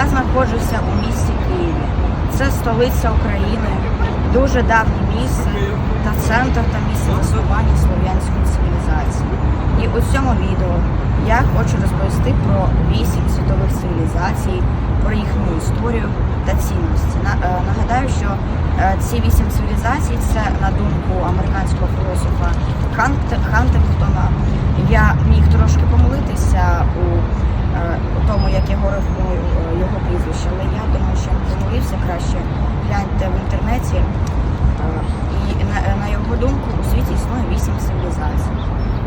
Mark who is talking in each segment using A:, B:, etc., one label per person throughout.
A: Я знаходжуся у місті Києві. Це столиця України, дуже давнє місце та центр та місце заснування слов'янської цивілізації. І у цьому відео я хочу розповісти про вісім світових цивілізацій, про їхню історію та цінності. Е, Нагадаю, що е, ці вісім цивілізацій це на думку американського філософа Хант- Хантингтона. Я міг трошки помилитися у е, у тому, як я говорив мою, е, його прізвище, але я думаю, що я не помилився краще. Гляньте в інтернеті. Е, І на, на його думку у світі існує вісім цивілізацій.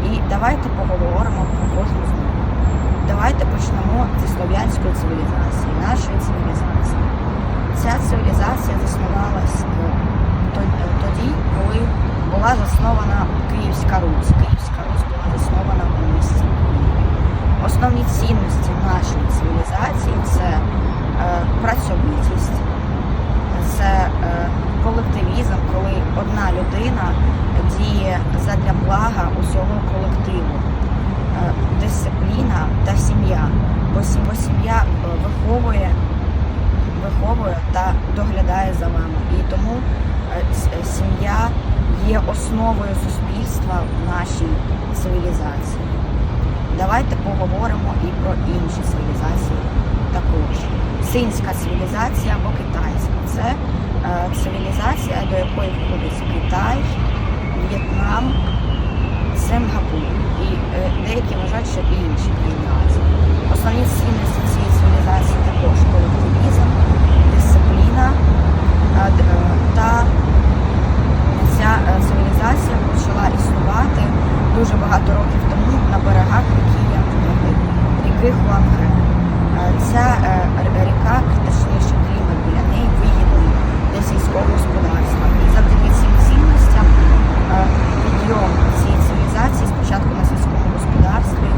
A: І давайте поговоримо про кожну з них. Давайте почнемо зі слов'янської цивілізації, нашої цивілізації. Ця цивілізація е, тоді, коли була заснована Київська Русь. Київська Русь була заснована у місті. Основні цінності нашої цивілізації це е, працьовитість, це е, колективізм, коли одна людина діє задля блага усього колективу, е, дисципліна та сім'я. Бо сім'я е, виховує, виховує та доглядає за вами. І тому сім'я є основою суспільства в нашій цивілізації. Давайте поговоримо і про інші цивілізації також. Синська цивілізація або китайська це е, цивілізація, до якої входить Китай, В'єтнам, Сингапур і е, деякі вважають, що і інші країни. Основні цінності цієї цивілізації також колективізм, дисципліна е, та ця цивілізація почала існувати дуже багато років тому на берегах ріки Янги, ріки Хуанхе. Ця ріка, точніше для сільського господарства. І завдяки цим цінностям е, підйом цієї цивілізації спочатку на сільському господарстві е,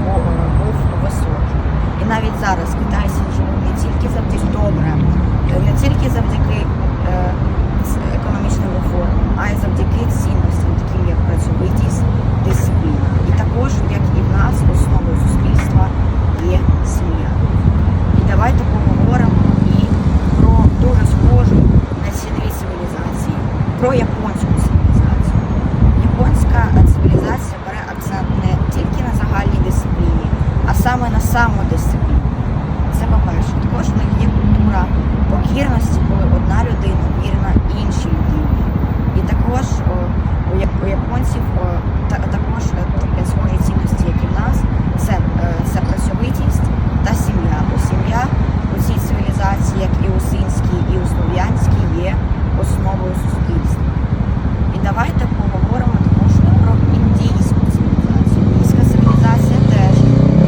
A: бу- е, був високий. І навіть зараз китайці живуть не тільки завдяки добре, е, не тільки завдяки е, з- економічним реформам, а й завдяки цінностям, таким як працьовитість, дисципліна. І також, як і в нас, основою суспільства є сім'я. І давайте поговоримо і про дуже схожу на ці дві цивілізації, про японську цивілізацію. Японська е, цивілізація бере акцент не тільки на загальній дисципліні, а саме на самодисципліну. Це по-перше, також них є культура покірності, коли одна людина вірна іншій людині. І також о, у я- у японців о, та, також е, такі схожі цінності, як і в нас, це, е, це працьовитість та сім'я. Бо сім'я у цій цивілізації, як і у синській, і у слов'янській, є основою суспільства. І давайте поговоримо також і про індійську цивілізацію. Індійська цивілізація теж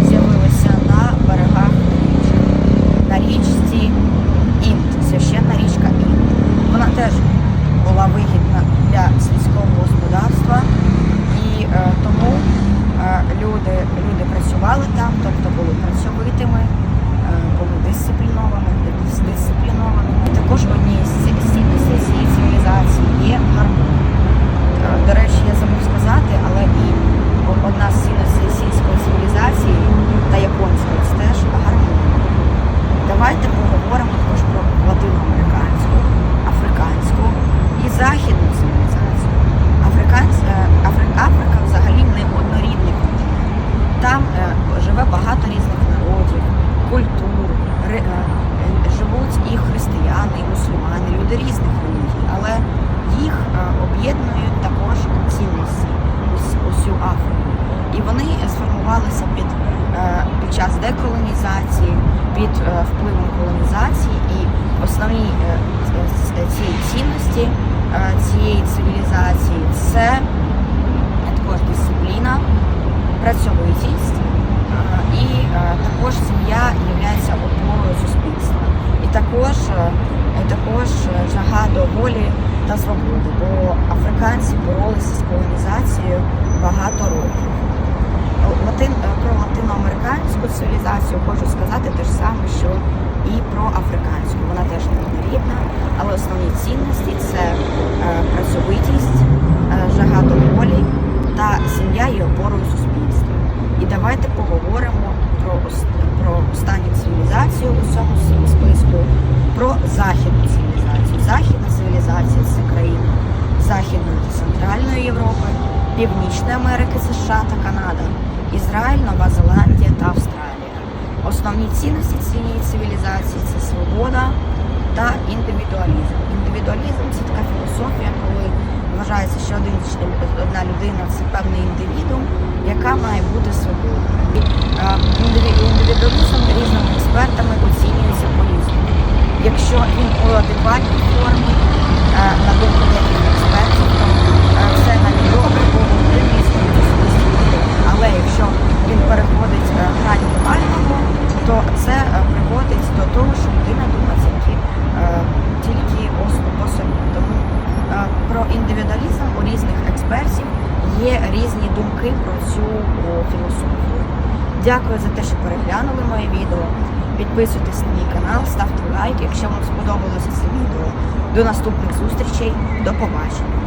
A: з'явилася на берегах річки, на річці Інд, священна річка Інд. Вона теж була вигідна для сільського господарства, і е, тому е, люди, люди працювали там, тобто були працьовитими, е, були дисциплінованими, дисциплінованими. Також в одній з ці- з цінностей цієї цивілізації є гармонія. Е, До речі, я забув сказати, але і о- одна з цінностей сільської цивілізації та японської це теж гармонія. Давайте поговоримо також про латиноамериканську, африканську і західну цивілізацію. Африкансь, е, Афри- Африка взагалі не однорідний континент. Там е, живе багато різних народів, культур, ре- е, е, живуть і християни, і мусульмани, люди різних релігій, але їх е, об'єднують також цінності ус- усю Африку. І вони сформувалися під, е, під час деколонізації, під е, впливом колонізації, і основні е, ц- ц- ці цінності е, цієї цивілізації це також дисципліна, працьовитість е, і е, також сім'я є опорою суспільства. І також, е, і також е, жага до волі та свободи, бо африканці боролися з колонізацією багато років латин, е, про латиноамериканську цивілізацію хочу сказати те ж саме, що і про африканську. Вона теж не рідна, але основні цінності це е, працьовитість, е, жага до волі та сім'я і опорою суспільства. І давайте поговоримо про про останню цивілізацію у цьому списку, про західну цивілізацію. Західна цивілізація це країна, Західної та Центральної Європи, Північної Америки, США та Канада. Ізраїль, Нова Зеландія та Австралія. Основні цінності цієї цивілізації це свобода та індивідуалізм. Індивідуалізм це така філософія, коли вважається, що один одна людина це певний індивідум, яка має бути е, Індивідуалізм різними експертами оцінюється по-різному. Якщо він у адекватній формі, е, на думку деяких експертів, то е, це навіть добре, бо різні особисті люди. Але якщо він переходить е, грань морального, то це е, приводить до того, що людина думає тільки, е, тільки по собі. Тому е, про індивідуалізм у різних експертів є різні думки про цю філософію. Дякую за те, що переглянули моє відео. Підписуйтесь на мій канал, ставте лайк, якщо вам сподобалося це відео. До наступних зустрічей, до побачення.